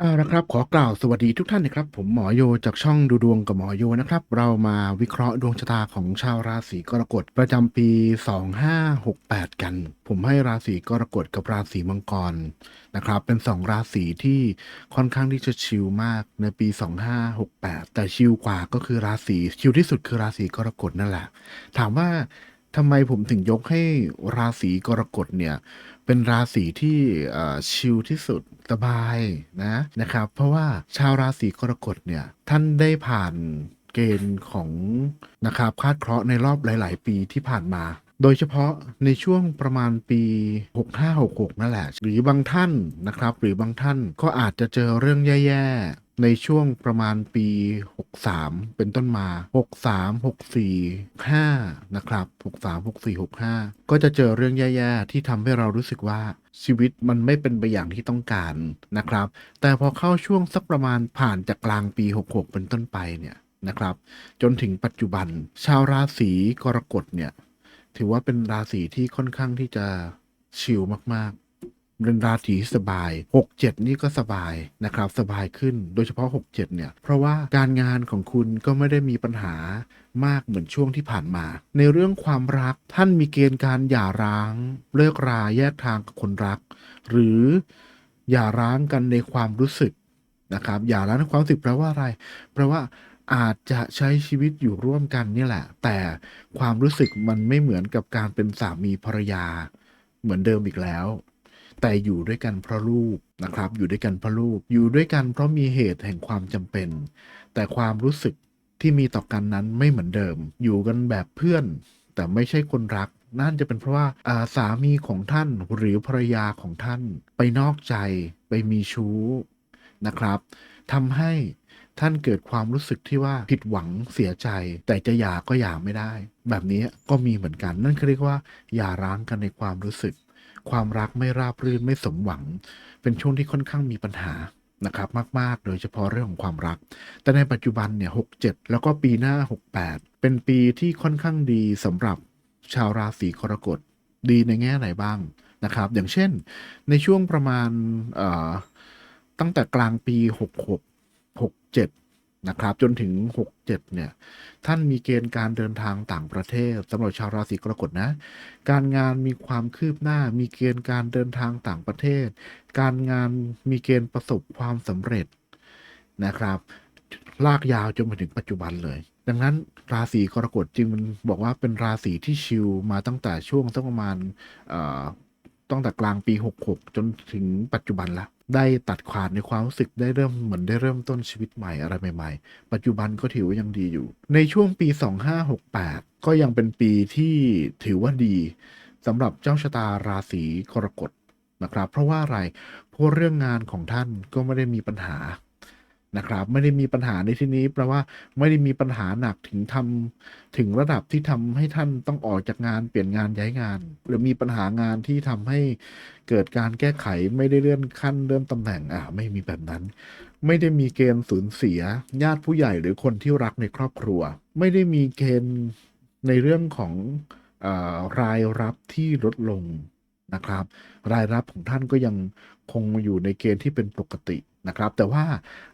เอาละครับ ขอกล่าวสวัสดีทุกท่านนะครับ ผมหมอโยจากช่องดูดวงกับหมอโยนะครับ เรามาวิเคราะห์ดวงชะตาของชาวราศีกรกฎประจำปี 2568 กัน ผมให้ราศีกรกฎกับราศีมังกรนะครับ เป็น 2 ราศีที่ค่อนข้างที่จะชิลมากในปี 2568 แต่ชิลกว่าก็คือราศีชิลที่สุดคือราศีกรกฎนั่นแหละ ถามว่าทำไมผมถึงยกให้ราศีกรกฎเนี่ย เป็นราศีที่ชิลที่สุดสบายนะนะครับ เพราะว่าชาวราศีกรกฎเนี่ยท่านได้ผ่านเกณฑ์ของนะครับคาดเคราะห์ในรอบหลาย ๆ ปีที่ผ่านมา โดยเฉพาะในช่วงประมาณปี 6566 นั่นแหละ หรือบางท่านนะครับ หรือบางท่านก็อาจจะเจอเรื่องแย่ ๆ ในช่วงประมาณปี 63 เป็นต้นมา 63 64 5 นะครับ 63 64 65 ก็จะเจอเรื่องแย่ๆ ที่ทำให้เรารู้สึกว่าชีวิตมันไม่เป็นไปอย่างที่ต้องการนะครับ แต่พอเข้าช่วงสักประมาณผ่านจากกลางปี 66 เป็นต้นไปเนี่ยนะครับ จนถึงปัจจุบัน ชาวราศีกรกฎเนี่ย ถือว่าเป็นราศีที่ค่อนข้างที่จะชิลมากๆ ราศีสบาย 67 นี่ก็สบายนะครับสบายขึ้นโดยเฉพาะ 67 เนี่ย เพราะว่าการงานของคุณก็ไม่ได้มีปัญหามากเหมือนช่วงที่ผ่านมา ในเรื่องความรักท่านมีเกณฑ์การหย่าร้าง เลิกราแยกทางกับคนรัก หรือหย่าร้างกันในความรู้สึกนะครับหย่าร้างในความรู้สึกแปลว่าอะไรแปลว่าอาจจะใช้ชีวิตอยู่ร่วมกันนี่แหละ แต่ความรู้สึกมันไม่เหมือนกับการเป็นสามีภรรยาเหมือนเดิมอีกแล้ว แต่อยู่ด้วยกันเพราะลูกนะครับ อยู่ด้วยกันเพราะลูก อยู่ด้วยกันเพราะมีเหตุแห่งความจำเป็น แต่ความรู้สึกที่มีต่อกันนั้นไม่เหมือนเดิม อยู่กันแบบเพื่อน แต่ไม่ใช่คนรัก นั่นจะเป็นเพราะว่าอาสามีของท่านหรือภรรยาของท่าน ไปนอกใจไปมีชู้นะครับทำให้ท่านเกิดความรู้สึกที่ว่าผิดหวังเสียใจ แต่จะหย่าก็หย่าไม่ได้ แบบนี้ก็มีเหมือนกัน นั่นคือเรียกว่าหย่าร้างกันในความรู้สึก ความรักไม่ราบรื่นไม่สมหวัง เป็นช่วงที่ค่อนข้างมีปัญหานะครับมาก ๆ โดยเฉพาะเรื่องของความรัก แต่ในปัจจุบันเนี่ย67แล้วก็ปีหน้า 68 เป็นปีที่ค่อนข้างดีสำหรับชาวราศีกรกฎดีในแง่ไหนบ้างนะครับ อย่างเช่น ในช่วงประมาณตั้งแต่กลางปี 66 67 นะครับ จนถึง 67 เนี่ย ท่านมีเกณฑ์การเดินทางต่างประเทศสำหรับชาวราศีกรกฎนะ การงานมีความคืบหน้า มีเกณฑ์การเดินทางต่างประเทศ การงานมีเกณฑ์ประสบความสำเร็จนะครับ ลากยาวจนมาถึงปัจจุบันเลย ดังนั้นราศีกรกฎจึงมันบอกว่าเป็นราศีที่ชิลมาตั้งแต่ช่วงสักประมาณตั้งแต่กลางปี 66 จนถึงปัจจุบันละ ได้ตัดขาดในความรู้สึกได้เริ่มเหมือนได้เริ่มต้นชีวิตใหม่อะไรใหม่ๆ ปัจจุบันก็ถือว่ายังดีอยู่ ในช่วงปี 2568 ก็ยังเป็นปีที่ถือว่าดีสำหรับเจ้าชะตาราศีกรกฎนะครับ เพราะว่าอะไรเพราะเรื่องงานของท่านก็ไม่ได้มีปัญหา นะครับ ไม่ได้มีปัญหาในที่นี้แปลว่าไม่ได้มีปัญหาหนักถึงทำถึงระดับที่ทำให้ท่านต้องออกจากงานเปลี่ยนงานย้ายงาน หรือมีปัญหางานที่ทำให้เกิดการแก้ไขไม่ได้เลื่อนขั้นเลื่อนตำแหน่งอ่าไม่มีแบบนั้น ไม่ได้มีเกณฑ์สูญเสีย ญาติผู้ใหญ่หรือคนที่รักในครอบครัว ไม่ได้มีเกณฑ์ในเรื่องของเออรายรับที่ลดลงนะครับ รายรับของท่านก็ยังคงอยู่ในเกณฑ์ที่เป็นปกติ นะครับ แต่ว่า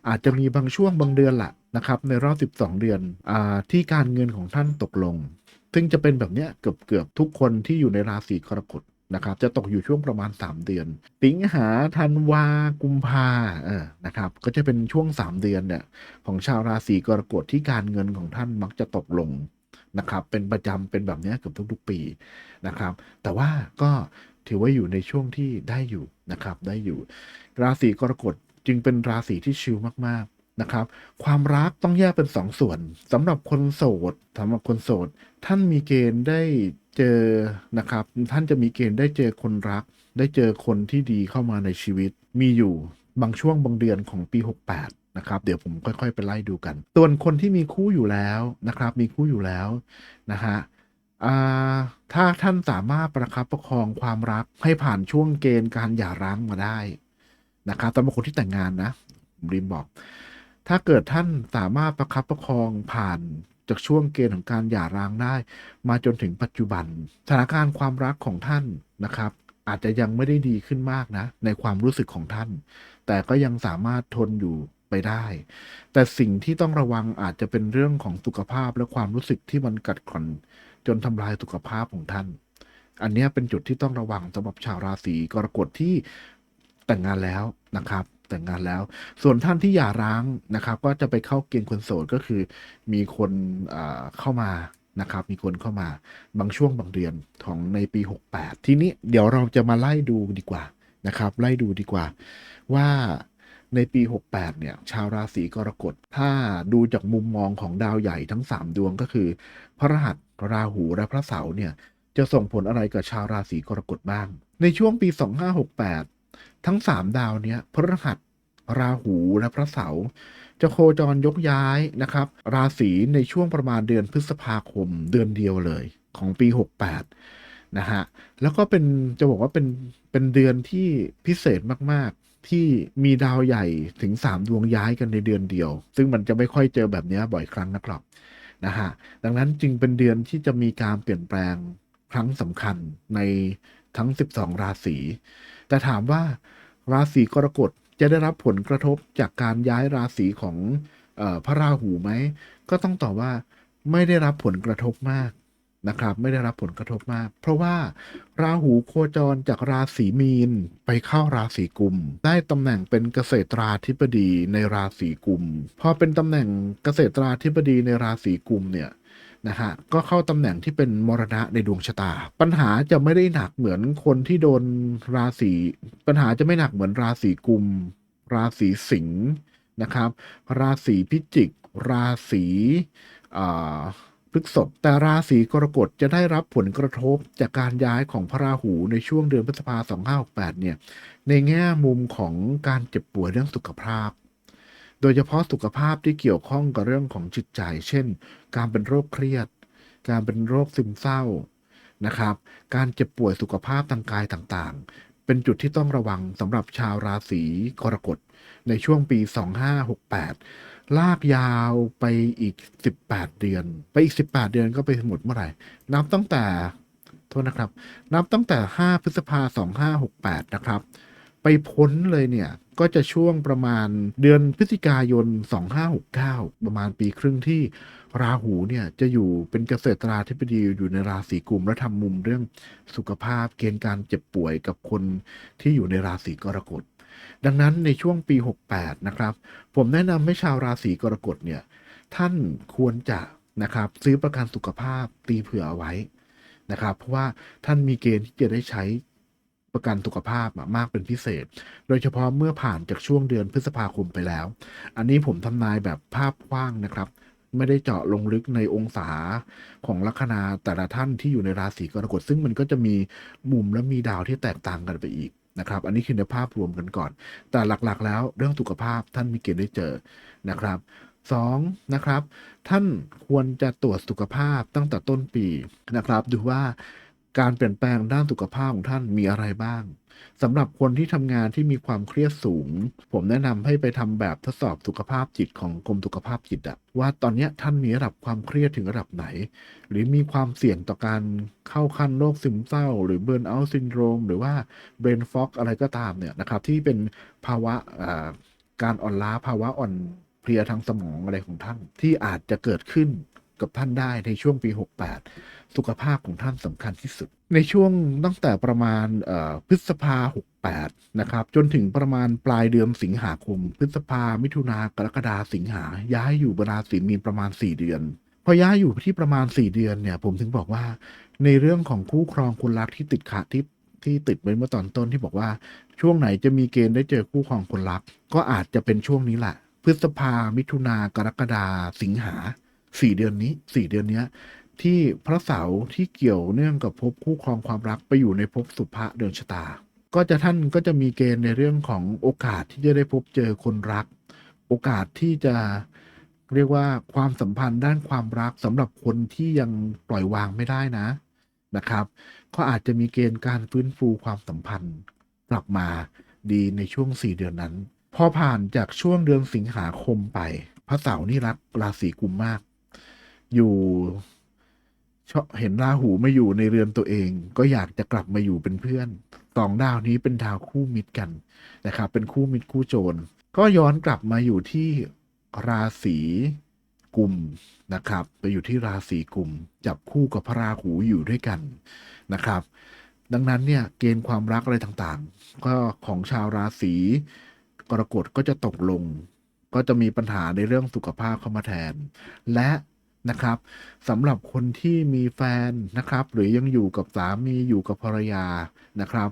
อาจจะมีบางช่วงบางเดือนละนะครับ ในรอบ 12 เดือนอที่การเงินของท่านตกลง ซึ่งจะเป็นแบบเนี้ยเกือบเกือบทุกคนที่อยู่ในราศีกรกฎนะครับ จะตกอยู่ช่วงประมาณ 3 เดือน สิงหาธันวากุมภาเออนะครับ ก็จะเป็นช่วง 3 เดือนเนี่ยของชาวราศีกรกฎที่การเงินของท่านมักจะตกลงนะครับ เป็นประจำเป็นแบบนี้เกือบทุกๆปีนะครับ แต่ว่าก็ถือว่าอยู่ในช่วงที่ได้อยู่นะครับ ได้อยู่ ราศีกรกฎ จึงเป็นราศีที่ชิลมากๆนะครับ ความรักต้องแยกเป็นสองส่วนสำหรับคนโสดสำหรับคนโสด ท่านมีเกณฑ์ได้เจอนะครับ ท่านจะมีเกณฑ์ได้เจอคนรัก ได้เจอคนที่ดีเข้ามาในชีวิต มีอยู่บางช่วงบางเดือนของปี 68นะครับเดี๋ยวผมค่อยๆ ไปไล่ดูกัน ส่วนคนที่มีคู่อยู่แล้วนะครับ มีคู่อยู่แล้วนะฮะอ่าถ้าท่านสามารถประคับประคองความรักให้ผ่านช่วงเกณฑ์การหย่าร้างมาได้ นะครับสำหรับคนที่แต่งงานนะริมบอก ถ้าเกิดท่านสามารถประคับประคองผ่านจากช่วงเกณฑ์ของการหย่าร้างได้ มาจนถึงปัจจุบันสถานการณ์ความรักของท่านนะครับ อาจจะยังไม่ได้ดีขึ้นมากนะ ในความรู้สึกของท่าน แต่ก็ยังสามารถทนอยู่ไปได้ แต่สิ่งที่ต้องระวังอาจจะเป็นเรื่องของสุขภาพและความรู้สึกที่มันกัดกร่อนจนทำลายสุขภาพของท่าน อันนี้เป็นจุดที่ต้องระวังสำหรับชาวราศีกรกฎที่ แต่งงานแล้วนะครับ แต่งงานแล้ว ส่วนท่านที่หย่าร้างนะครับ ก็จะไปเข้าเกณฑ์คนโสดก็คือ มีคนเข้ามานะครับ มีคนเข้ามาบางช่วงบางเดือนของในปี 68 ทีนี้เดี๋ยวเราจะมาไล่ดูดีกว่านะครับ ไล่ดูดีกว่าว่าในปี 68 เนี่ย ชาวราศีกรกฎ ถ้าดูจากมุมมองของดาวใหญ่ทั้ง 3 ดวงก็คือ พระรหัสราหูและพระเสาร์เนี่ย จะส่งผลอะไรกับชาวราศีกรกฎบ้าง ในช่วงปี 2568 ทั้ง3ดาวเนี้ยพระรหัสราหูและพระเสาร์จะโคจรยกย้ายนะครับ ราศีในช่วงประมาณเดือนพฤษภาคมเดือนเดียวเลยของปี 68 นะฮะ แล้วก็เป็นจะบอกว่าเป็นเป็นเดือนที่พิเศษมาก ๆ ที่มีดาวใหญ่ถึง 3 ดวงย้ายกันในเดือนเดียว ซึ่งมันจะไม่ค่อยเจอแบบนี้บ่อยครั้งนะครับนะฮะดังนั้นจึงเป็นเดือนที่จะมีการเปลี่ยนแปลงครั้งสำคัญในทั้ง 12 ราศีแต่ถามว่า ราศีกรกฎจะได้รับผลกระทบจากการย้ายราศีของออพระราหูไหม ก็ต้องตอบว่าไม่ได้รับผลกระทบมากนะครับ ไม่ได้รับผลกระทบมาก เพราะว่าราหูโคจรจากราศีมีนไปเข้าราศีกุม ได้ตำแหน่งเป็นเกษตราธิบดีในราศีกุม พอเป็นตำแหน่งเกษตราธิบดีในราศีกุมเนี่ย นะฮะก็เข้าตำแหน่งที่เป็นมรณะในดวงชะตา ปัญหาจะไม่ได้หนักเหมือนคนที่โดนราศีปัญหาจะไม่หนักเหมือนราศีกุม ราศีสิงห์นะครับ ราศีพิจิก ราศีพฤกษภแต่ราศีกรกฎจะได้รับผลกระทบจากการย้ายของพระราหูในช่วงเดือนพฤษภาคม2568เนี่ยในแง่มุมของการเจ็บป่วยเรื่องสุขภาพ โดยเฉพาะสุขภาพที่เกี่ยวข้องกับเรื่องของจิตใจ เช่น การเป็นโรคเครียด การเป็นโรคซึมเศร้านะครับ การเจ็บป่วยสุขภาพทางกายต่างๆ เป็นจุดที่ต้องระวังสำหรับชาวราศีกรกฎในช่วงปี 2568 ลากยาวไปอีก 18 เดือน ไปอีก 18 เดือนก็ไปหมดเมื่อไหร่ นับตั้งแต่โทษนะครับ นับตั้งแต่ 5 พฤษภาคม2568 นะครับ ไปพ้นเลยเนี่ย ก็จะช่วงประมาณเดือนพฤศจิกายน 2569 ประมาณปีครึ่งที่ราหูเนี่ยจะอยู่เป็นเกษตราธิบดีอยู่ในราศีกุมและทำมุมเรื่องสุขภาพเกณฑ์การเจ็บป่วยกับคนที่อยู่ในราศีกรกฎ ดังนั้นในช่วงปี 68 นะครับ ผมแนะนำให้ชาวราศีกรกฎเนี่ยท่านควรจะนะครับซื้อประกันสุขภาพตีเผื่อเอาไว้นะครับ เพราะว่าท่านมีเกณฑ์ที่จะได้ใช้ ประกันสุขภาพมากเป็นพิเศษ โดยเฉพาะเมื่อผ่านจากช่วงเดือนพฤษภาคมไปแล้ว อันนี้ผมทำนายแบบภาพกว้างนะครับ ไม่ได้เจาะลงลึกในองศาของลัคนาแต่ละท่านที่อยู่ในราศีกรกฎซึ่งมันก็จะมีมุมและมีดาวที่แตกต่างกันไปอีกนะครับ อันนี้คือในภาพรวมกันก่อน แต่หลักๆ แล้วเรื่องสุขภาพท่านมีเกณฑ์ได้เจอนะครับสองนะครับ ท่านควรจะตรวจสุขภาพตั้งแต่ต้นปีนะครับ ดูว่า การเปลี่ยนแปลงด้านสุขภาพของท่านมีอะไรบ้างสำหรับคนที่ทำงานที่มีความเครียดสูง ผมแนะนำให้ไปทำแบบทดสอบสุขภาพจิตของกรมสุขภาพจิตอะว่าตอนนี้ท่านมีระดับความเครียดถึงระดับไหน หรือมีความเสี่ยงต่อการเข้าขั้นโรคซึมเศร้า หรือเบิร์นเอาท์ซินโดรมหรือว่าเบรนฟ็อกอะไรก็ตามเนี่ยนะครับที่เป็นภาวะการอ่อนล้าภาวะอ่อนเพลียทางสมองอะไรของท่านที่อาจจะเกิดขึ้น กับท่านได้ในช่วงปี 68 สุขภาพของท่านสำคัญที่สุด ในช่วงตั้งแต่ประมาณพฤษภา 68 นะครับ จนถึงประมาณปลายเดือนสิงหาคม พฤษภา มิถุนากรกฎาสิงหา ย้ายอยู่บราศีมีนประมาณ 4 เดือน พอย้ายอยู่ที่ประมาณ 4 เดือนเนี่ย ผมถึงบอกว่า ในเรื่องของคู่ครองคนรักที่ติดขาดที่ที่ติดไว้เมื่อตอนต้นที่บอกว่า ช่วงไหนจะมีเกณฑ์ได้เจอคู่ครองคนรัก ก็อาจจะเป็นช่วงนี้แหละพฤษภา มิถุนากรกฎาสิงหา สี่เดือนนี้สี่เดือนเนี้ย ที่พระเสาร์ที่เกี่ยวเนื่องกับภพคู่ครองความรักไปอยู่ในภพสุภะเดือนชะตา ก็จะท่านก็จะมีเกณฑ์ในเรื่องของโอกาสที่จะได้พบเจอคนรัก โอกาสที่จะเรียกว่าความสัมพันธ์ด้านความรักสำหรับคนที่ยังปล่อยวางไม่ได้นะนะครับ ก็อาจจะมีเกณฑ์การฟื้นฟูความสัมพันธ์กลับมาดีในช่วงสี่เดือนนั้น พอผ่านจากช่วงเดือนสิงหาคมไป พระเสาร์นี่รักราศีกุมมาก อยู่ชอบเห็นราหูไมาอยู่ในเรือนตัวเอง ก็อยากจะกลับมาอยู่เป็นเพื่อนสองดาวนี้เป็นดาวคู่มิตรกันนะครับ เป็นคู่มิตรคู่โจรก็ย้อนกลับมาอยู่ที่ราศีกุมนะครับ ไปอยู่ที่ราศีกุม จับคู่กับพระราหูอยู่ด้วยกันนะครับ ดังนั้นเนี่ยเกณฑ์ความรักอะไรต่างๆ ก็ของชาวราศีกรกฎก็จะตกลง ก็จะมีปัญหาในเรื่องสุขภาพเข้ามาแทน และ นะครับสำหรับคนที่มีแฟนนะครับ หรือยังอยู่กับสามีอยู่กับภรรยานะครับ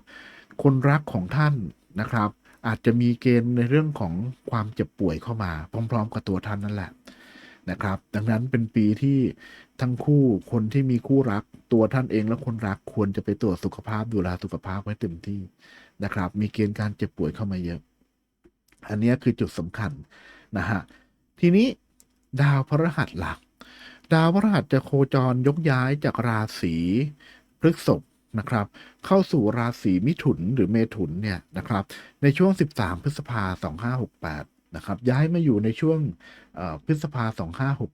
คนรักของท่านนะครับ อาจจะมีเกณฑ์ในเรื่องของความเจ็บป่วยเข้ามาพร้อม ๆ กับตัวท่านนั่นแหละนะครับ ดังนั้นเป็นปีที่ทั้งคู่คนที่มีคู่รักตัวท่านเองและคนรักควรจะไปตรวจสุขภาพดูแลสุขภาพไว้เต็มที่นะครับ มีเกณฑ์การเจ็บป่วยเข้ามาเยอะ อันนี้คือจุดสำคัญนะฮะทีนี้ดาวพฤหัสหลัก ดาวพฤหัสจะโคจรยกย้ายจากราศีพฤษภนะครับ เข้าสู่ราศีมิถุนหรือเมถุนเนี่ยนะครับ ในช่วง 13 พฤษภา2568 นะครับ ย้ายมาอยู่ในช่วงพฤษภา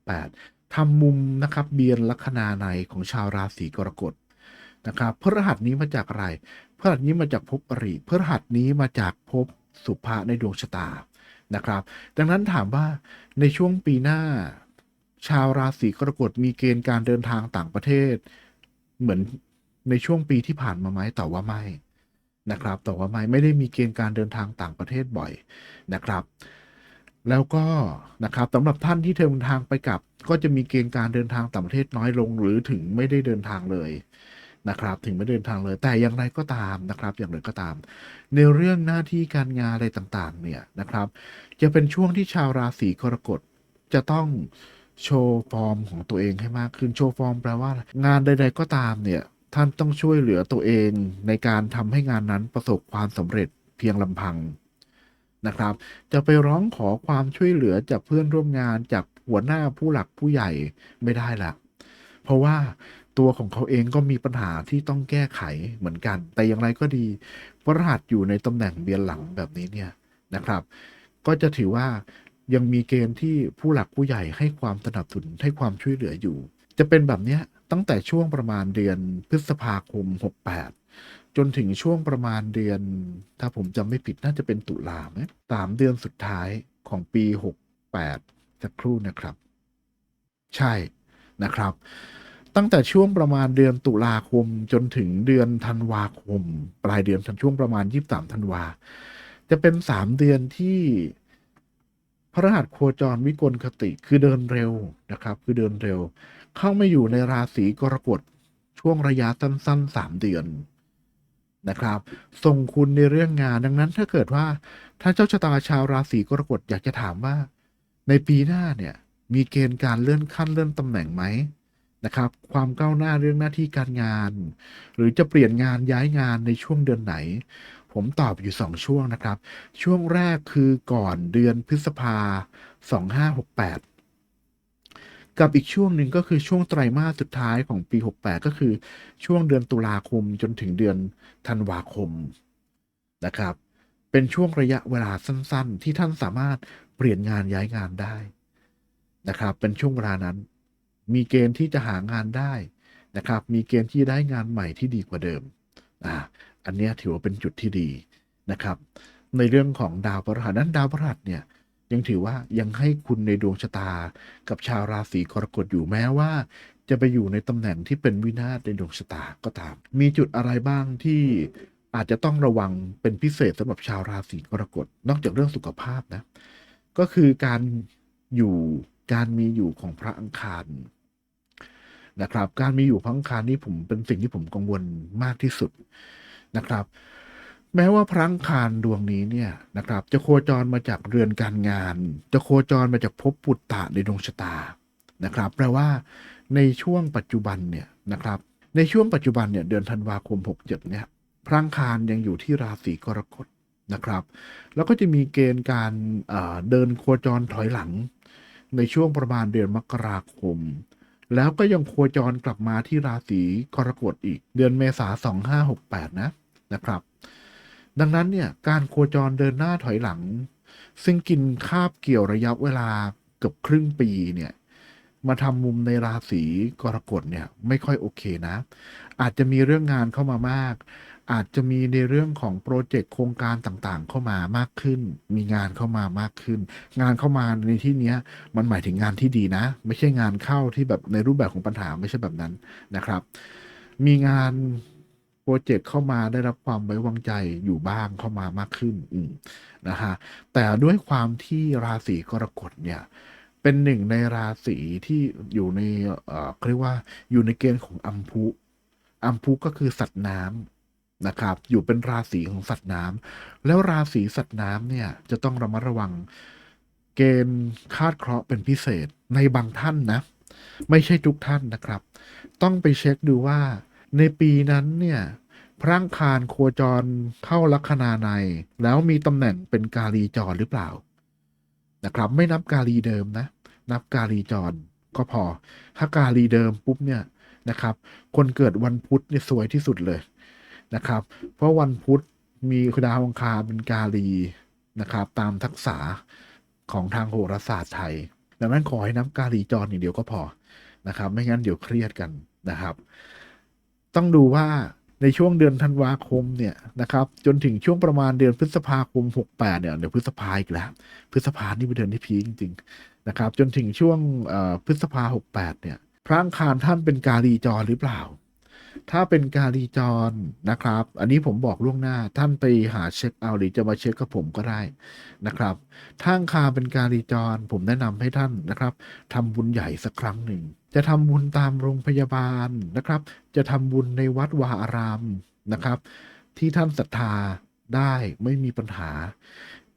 2568ทำมุมนะครับเบียนลัคนาในของชาวราศีกรกฎนะครับพฤหัสนี้มาจากอะไรพฤหัสนี้มาจากภพอริพฤหัสนี้มาจากภพสุภะในดวงชะตานะครับ ดังนั้นถามว่าในช่วงปีหน้า ชาวราศีกรกฎมีเกณฑ์การเดินทางต่างประเทศ เหมือนในช่วงปีที่ผ่านมาไหมแต่ว่าไม่นะครับ แต่ว่าไม่ไม่ได้มีเกณฑ์การเดินทางต่างประเทศบ่อยนะครับ แล้วก็นะครับสำหรับท่านที่เดินทางไปกลับ ก็จะมีเกณฑ์การเดินทางต่างประเทศน้อยลง หรือถึงไม่ได้เดินทางเลยนะครับ ถึงไม่เดินทางเลย แต่อย่างไรก็ตามนะครับ อย่างไรก็ตาม ในเรื่องหน้าที่การงานอะไรต่างๆ เนี่ยนะครับ จะเป็นช่วงที่ชาวราศีกรกฎจะต้อง โชว์ฟอร์มของตัวเองให้มากขึ้น โชว์ฟอร์มแปลว่า งานใด ๆ ก็ตามเนี่ย ท่านต้องช่วยเหลือตัวเองในการทำให้งานนั้นประสบความสำเร็จเพียงลำพังนะครับ จะไปร้องขอความช่วยเหลือจากเพื่อนร่วมงานจากหัวหน้าผู้หลักผู้ใหญ่ไม่ได้ละเพราะว่าตัวของเขาเองก็มีปัญหาที่ต้องแก้ไขเหมือนกัน แต่อย่างไรก็ดีพระหัสอยู่ในตำแหน่งเบียนหลังแบบนี้เนี่ยนะครับ ก็จะถือว่า ยังมีเกณฑ์ที่ผู้หลักผู้ใหญ่ให้ความสนับสนุนให้ความช่วยเหลืออยู่ จะเป็นแบบนี้ตั้งแต่ช่วงประมาณเดือนพฤษภาคม 68 จนถึงช่วงประมาณเดือน ถ้าผมจำไม่ผิดน่าจะเป็นตุลาไหมสามเดือนสุดท้ายของปี 68 สักครู่นะครับ ใช่นะครับ ตั้งแต่ช่วงประมาณเดือนตุลาคมจนถึงเดือนธันวาคม ปลายเดือนช่วงประมาณ 23 ธันวา จะเป็นสามเดือนที่ พระรหัสโคจรวิกลคติคือเดินเร็วนะครับ คือเดินเร็ว เข้ามาอยู่ในราศีกรกฎช่วงระยะสั้นๆสามเดือนนะครับส่งคุณในเรื่องงานดังนั้นถ้าเกิดว่าถ้าเจ้าชะตาชาวราศีกรกฎอยากจะถามว่า ในปีหน้าเนี่ยมีเกณฑ์การเลื่อนขั้นเลื่อนตำแหน่งไหมนะครับ ความก้าวหน้าเรื่องหน้าที่การงาน หรือจะเปลี่ยนงานย้ายงานในช่วงเดือนไหน ผมตอบอยู่สองช่วงนะครับ ช่วงแรกคือก่อนเดือนพฤษภา 2568 กับอีกช่วงหนึ่งก็คือช่วงไตรมาสสุดท้ายของปี 68 ก็คือช่วงเดือนตุลาคมจนถึงเดือนธันวาคมนะครับ เป็นช่วงระยะเวลาสั้นๆ ที่ท่านสามารถเปลี่ยนงานย้ายงานได้นะครับ เป็นช่วงเวลานั้น มีเกณฑ์ที่จะหางานได้นะครับ มีเกณฑ์ที่ได้งานใหม่ที่ดีกว่าเดิม อ่าอันนี้ถือว่าเป็นจุดที่ดีนะครับ ในเรื่องของดาวพฤหัสนั้นดาวพฤหัสเนี่ยยังถือว่ายังให้คุณในดวงชะตากับชาวราศีกรกฎอยู่แม้ว่า จะไปอยู่ในตำแหน่งที่เป็นวินาศในดวงชะตาก็ตาม มีจุดอะไรบ้างที่อาจจะต้องระวังเป็นพิเศษสำหรับชาวราศีกรกฎนอกจากเรื่องสุขภาพนะ ก็คือการอยู่การมีอยู่ของพระอังคาร นะครับ การมีอยู่พระอังคารนี่ผมเป็นสิ่งที่ผมกังวลมากที่สุดนะครับ แม้ว่าพระอังคารดวงนี้เนี่ยนะครับ จะโคจรมาจากเรือนการงาน จะโคจรมาจากภพปุตตะในดวงชะตานะครับ แปลว่าในช่วงปัจจุบันเนี่ยนะครับ ในช่วงปัจจุบันเนี่ยเดือนธันวาคม 67เนี่ยพระอังคารยังอยู่ที่ราศีกรกฎนะครับ แล้วก็จะมีเกณฑ์การเอ่อเดินโคจรถอยหลัง ในช่วงประมาณเดือนมกราคม แล้วก็ยังโคจรกลับมาที่ราศีกรกฎอีก เดือนเมษา2568 นะนะครับ ดังนั้นเนี่ยการโคจรเดินหน้าถอยหลัง ซึ่งกินคาบเกี่ยวระยะเวลาเกือบครึ่งปีเนี่ยมาทำมุมในราศีกรกฎเนี่ยไม่ค่อยโอเคนะ อาจจะมีเรื่องงานเข้ามามาก อาจจะมีในเรื่องของโปรเจกต์โครงการต่างๆ เข้ามามากขึ้น มีงานเข้ามามากขึ้น งานเข้ามาในที่เนี้ยมันหมายถึงงานที่ดีนะ ไม่ใช่งานเข้าที่แบบในรูปแบบของปัญหาไม่ใช่แบบนั้นนะครับ มีงานโปรเจกต์เข้ามาได้รับความไว้วางใจอยู่บ้างเข้ามามากขึ้นนะฮะแต่ด้วยความที่ราศีกรกฎเนี่ยเป็นหนึ่งในราศีที่อยู่ในเอ่อเขาเรียกว่าอยู่ในเกณฑ์ของอัมพุอัมพุก็คือสัตว์น้ำ นะครับ อยู่เป็นราศีของสัตว์น้ำแล้วราศีสัตว์น้ำเนี่ยจะต้องระมัดระวังเกณฑ์คาดเคราะห์เป็นพิเศษในบางท่านนะ ไม่ใช่ทุกท่านนะครับ ต้องไปเช็คดูว่าในปีนั้นเนี่ยพระอังคารโคจรเข้าลัคนาใน แล้วมีตำแหน่งเป็นกาลีจรหรือเปล่านะครับไม่นับกาลีเดิมนะ นับกาลีจรก็พอ ถ้ากาลีเดิมปุ๊บเนี่ยนะครับ คนเกิดวันพุธเนี่ยสวยที่สุดเลย นะครับ เพราะวันพุธมีคดาวอังคารเป็นกาลีนะครับ ตามทักษะของทางโหราศาสตร์ไทย ดังนั้นขอให้นับกาลีจรอย่างเดียวก็พอนะครับ ไม่งั้นเดี๋ยวเครียดกันนะครับ ต้องดูว่าในช่วงเดือนธันวาคมเนี่ยนะครับ จนถึงช่วงประมาณเดือนพฤษภาคม 68 เนี่ยเดี๋ยวพฤษภาอีกแล้ว พฤษภานี่เป็นเดือนที่พีจริงๆนะครับ จนถึงช่วงพฤษภา 68 เนี่ยพระอังคารท่านเป็นกาลีจรหรือเปล่า ถ้าเป็นกาลีจรนะครับ อันนี้ผมบอกล่วงหน้าท่านไปหาเช็คเอาหรือจะมาเช็คกับผมก็ได้นะครับถ้างคารเป็นกาลีจร ผมแนะนำให้ท่านนะครับทำบุญใหญ่สักครั้งหนึ่ง จะทำบุญตามโรงพยาบาลนะครับ จะทำบุญในวัดวาอารามนะครับ ที่ท่านศรัทธาได้ไม่มีปัญหา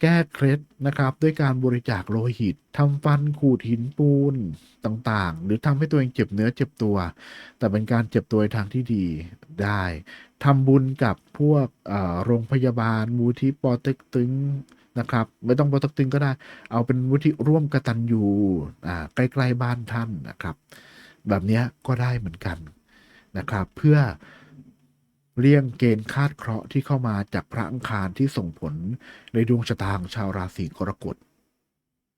แก้เคล็ดนะครับด้วยการบริจาคโลหิตทำฟันขูดหินปูนต่างๆ หรือทำให้ตัวเองเจ็บเนื้อเจ็บตัว แต่เป็นการเจ็บตัวในทางที่ดีได้ทำบุญกับพวกโรงพยาบาลมูลที่ปอเต็กตึงนะครับ ไม่ต้องปอเต็กตึงก็ได้ เอาเป็นมูลที่ร่วมกตันยูอ่าใกล้ๆบ้านท่านนะครับ แบบนี้ก็ได้เหมือนกันนะครับ เพื่อ เลี่ยงเกณฑ์คาดเคราะห์ที่เข้ามาจากพระอังคารที่ส่งผลในดวงชะตาของชาวราศีกรกฎ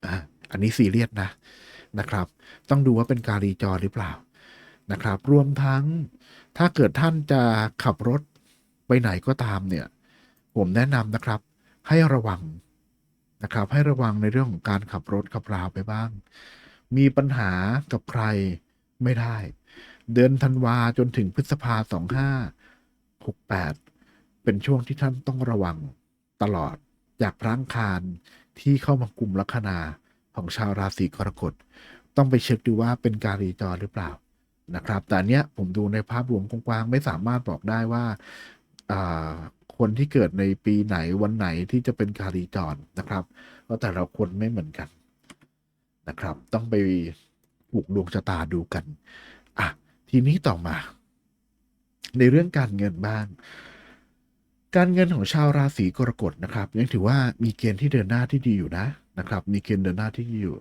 อะอันนี้ซีเรียสนะนะครับ ต้องดูว่าเป็นกาลีจรหรือเปล่านะครับ รวมทั้งถ้าเกิดท่านจะขับรถไปไหนก็ตามเนี่ย ผมแนะนำนะครับ ให้ระวังนะครับ ให้ระวังในเรื่องของการขับรถขับราไปบ้าง มีปัญหากับใครไม่ได้ เดือนธันวาจนถึงพฤษภาสองห้า หกแปดเป็นช่วงที่ท่านต้องระวังตลอดจากพระอังคารที่เข้ามากลุ่มลัคนาของชาวราศีกรกฎต้องไปเช็คดูว่าเป็นการรีจรหรือเปล่านะครับ แต่เนี้ยผมดูในภาพรวมกว้างๆไม่สามารถบอกได้ว่าคนที่เกิดในปีไหนวันไหนที่จะเป็นการีจรนะครับเพราะแต่ละคนไม่เหมือนกันนะครับ ต้องไปปลูกดวงชะตาดูกัน อะ ทีนี้ต่อมา ในเรื่องการเงินบ้าง การเงินของชาวราศีกรกฎนะครับ ยังถือว่ามีเกณฑ์ที่เดินหน้าที่ดีอยู่นะนะครับ มีเกณฑ์เดินหน้าที่ดีอยู่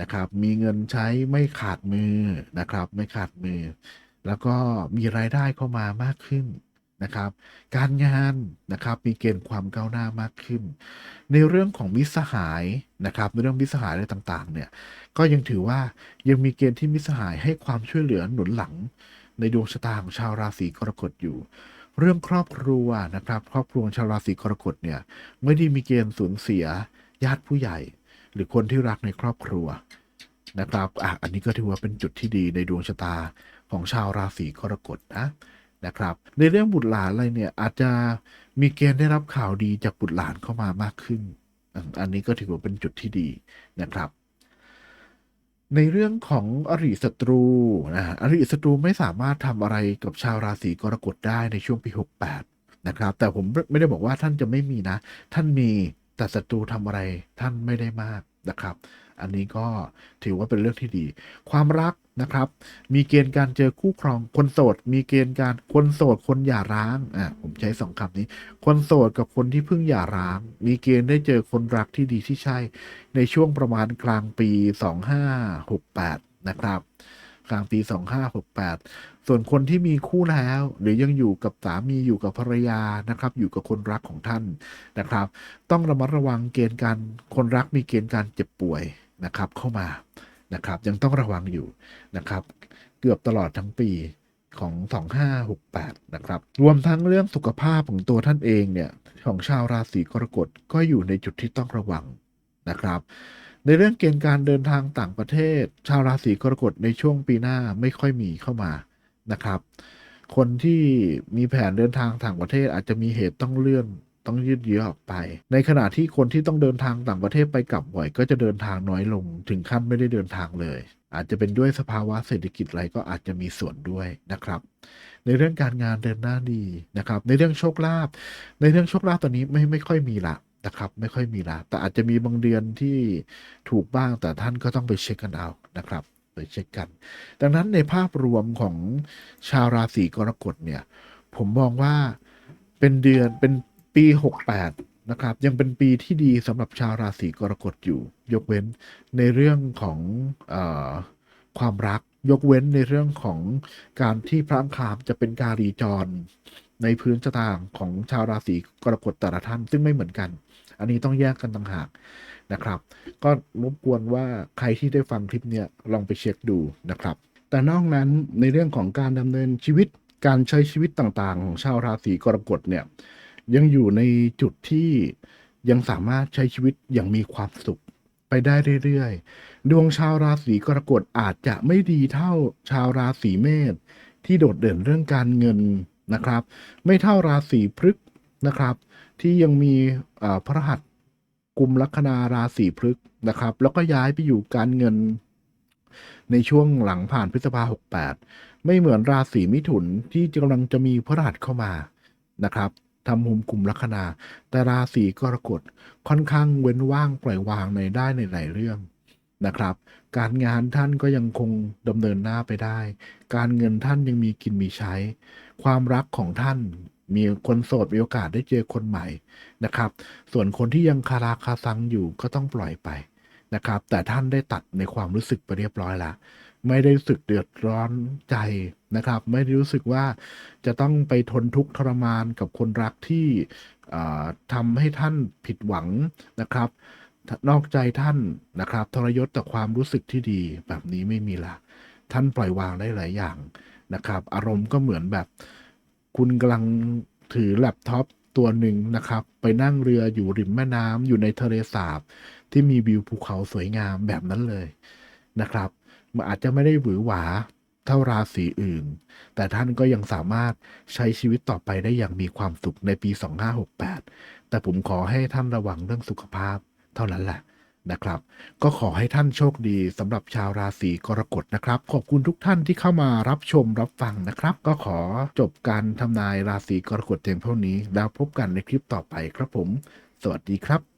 นะครับ มีเงินใช้ไม่ขาดมือนะครับ ไม่ขาดมือ แล้วก็มีรายได้เข้ามามากขึ้นนะครับ การงานนะครับมีเกณฑ์ความก้าวหน้ามากขึ้น ในเรื่องของมิสหายนะครับในเรื่องมิสหายอะไรต่างๆเนี่ยก็ยังถือว่ายังมีเกณฑ์ที่มิสหายให้ความช่วยเหลือหนุนหลัง ในดวงชะตาของชาวราศีกรกฎอยู่ เรื่องครอบครัวนะครับ ครอบครัวชาวราศีกรกฎเนี่ยไม่ได้มีเกณฑ์สูญเสียญาติผู้ใหญ่ หรือคนที่รักในครอบครัวนะครับอะอันนี้ก็ถือว่าเป็นจุดที่ดีในดวงชะตาของชาวราศีกรกฎนะนะครับ ในเรื่องบุตรหลานอะไรเนี่ยอาจจะมีเกณฑ์ได้รับข่าวดีจากบุตรหลานเข้ามามากขึ้น อันนี้ก็ถือว่าเป็นจุดที่ดีนะครับ ในเรื่องของอริศัตรูนะอริศัตรูไม่สามารถทำอะไรกับชาวราศีกรกฎได้ในช่วงปี68นะครับ แต่ผมไม่ได้บอกว่าท่านจะไม่มีนะ ท่านมีแต่ศัตรูทำอะไรท่านไม่ได้มากนะครับ อันนี้ก็ถือว่าเป็นเรื่องที่ดี ความรัก นะครับ มีเกณฑ์การเจอคู่ครองคนโสด มีเกณฑ์การคนโสดคนหย่าร้างอะผมใช้สองคำนี้ คนโสดกับคนที่เพิ่งหย่าร้าง มีเกณฑ์ได้เจอคนรักที่ดีที่ใช่ ในช่วงประมาณกลางปี 2568 นะครับกลางปี 2568 ส่วนคนที่มีคู่แล้ว หรือยังอยู่กับสามีอยู่กับภรรยานะครับ อยู่กับคนรักของท่านนะครับ ต้องระมัดระวังเกณฑ์การคนรักมีเกณฑ์การเจ็บป่วยนะครับเข้ามา นะครับ ยังต้องระวังอยู่นะครับ เกือบตลอดทั้งปีของ 2568 นะครับ รวมทั้งเรื่องสุขภาพของตัวท่านเองเนี่ย ของชาวราศีกรกฎก็อยู่ในจุดที่ต้องระวังนะครับ ในเรื่องเกณฑ์การเดินทางต่างประเทศ ชาวราศีกรกฎในช่วงปีหน้าไม่ค่อยมีเข้ามานะครับ คนที่มีแผนเดินทางต่างประเทศอาจจะมีเหตุต้องเลื่อน ต้องยืดเยื้อออกไป ในขณะที่คนที่ต้องเดินทางต่างประเทศไปกลับบ่อย ก็จะเดินทางน้อยลง ถึงขั้นไม่ได้เดินทางเลย อาจจะเป็นด้วยสภาวะเศรษฐกิจอะไรก็อาจจะมีส่วนด้วยนะครับในเรื่องการงานเดินหน้าดีนะครับ ในเรื่องโชคลาภในเรื่องโชคลาภตอนนี้ไม่ไม่ค่อยมีละนะครับไม่ค่อยมีละแต่อาจจะมีบางเดือนที่ถูกบ้างแต่ท่านก็ต้องไปเช็คกันเอานะครับ ไปเช็คกัน ดังนั้นในภาพรวมของชาวราศีกรกฎเนี่ย ผมมองว่าเป็นเดือนเป็น 68 นะครับ ยังเป็นปีที่ดีสำหรับชาวราศีกรกฎอยู่ ยกเว้นในเรื่องของออความรัก ยกเว้นในเรื่องของการที่พระอังคารจะเป็นการีจร ในพื้นชะตาของชาวราศีกรกฎแต่ละท่าน ซึ่งไม่เหมือนกัน อันนี้ต้องแยกกันต่างหากนะครับ ก็รบกวนว่าใครที่ได้ฟังคลิปเนี้ยลองไปเช็คดูนะครับ แต่นอกนั้นในเรื่องของการดำเนินชีวิตการใช้ชีวิตต่างๆ ของชาวราศีกรกฎเนี่ย ยังอยู่ในจุดที่ยังสามารถใช้ชีวิตอย่างมีความสุขไปได้เรื่อยๆ ดวงชาวราศีกรกฎอาจจะไม่ดีเท่าชาวราศีเมษที่โดดเด่นเรื่องการเงินนะครับ ไม่เท่าราศีพฤกษ์นะครับ ที่ยังมีพระหัสกุมลัคนาราศีพฤกษ์นะครับ แล้วก็ย้ายไปอยู่การเงินในช่วงหลังผ่านพฤษภาหกแปดไม่เหมือนราศีมิถุนที่กำลังจะมีพระรหัสเข้ามานะครับ ทำมุมกลุ่มลัคนา แต่ราศีกรกฎค่อนข้างเว้นว่างปล่อยวางในได้ในหลายเรื่องนะครับ การงานท่านก็ยังคงดำเนินหน้าไปได้ การเงินท่านยังมีกินมีใช้ ความรักของท่านมีคนโสดมีโอกาสได้เจอคนใหม่นะครับ ส่วนคนที่ยังคาราคาซังอยู่ก็ต้องปล่อยไปนะครับ แต่ท่านได้ตัดในความรู้สึกไปเรียบร้อยแล้วไม่ได้รู้สึกเดือดร้อนใจ นะครับ ไม่ได้รู้สึกว่าจะต้องไปทนทุกข์ทรมานกับคนรักที่ทำให้ท่านผิดหวังนะครับ นอกใจท่านนะครับ ทรยศต่อความรู้สึกที่ดีแบบนี้ไม่มีละท่านปล่อยวางได้หลายอย่างนะครับ อารมณ์ก็เหมือนแบบคุณกำลังถือแล็ปท็อปตัวหนึ่งนะครับ ไปนั่งเรืออยู่ริมแม่น้ำอยู่ในทะเลสาบ ที่มีวิวภูเขาสวยงามแบบนั้นเลยนะครับ มันอาจจะไม่ได้หวือหวา เท่าราศีอื่น แต่ท่านก็ยังสามารถใช้ชีวิตต่อไปได้อย่างมีความสุขในปี 2568 แต่ผมขอให้ท่านระวังเรื่องสุขภาพเท่านั้นแหละนะครับ ก็ขอให้ท่านโชคดีสำหรับชาวราศีกรกฎนะครับ ขอบคุณทุกท่านที่เข้ามารับชมรับฟังนะครับ ก็ขอจบการทำนายราศีกรกฎเพียงเท่านี้ แล้วพบกันในคลิปต่อไปครับผม สวัสดีครับ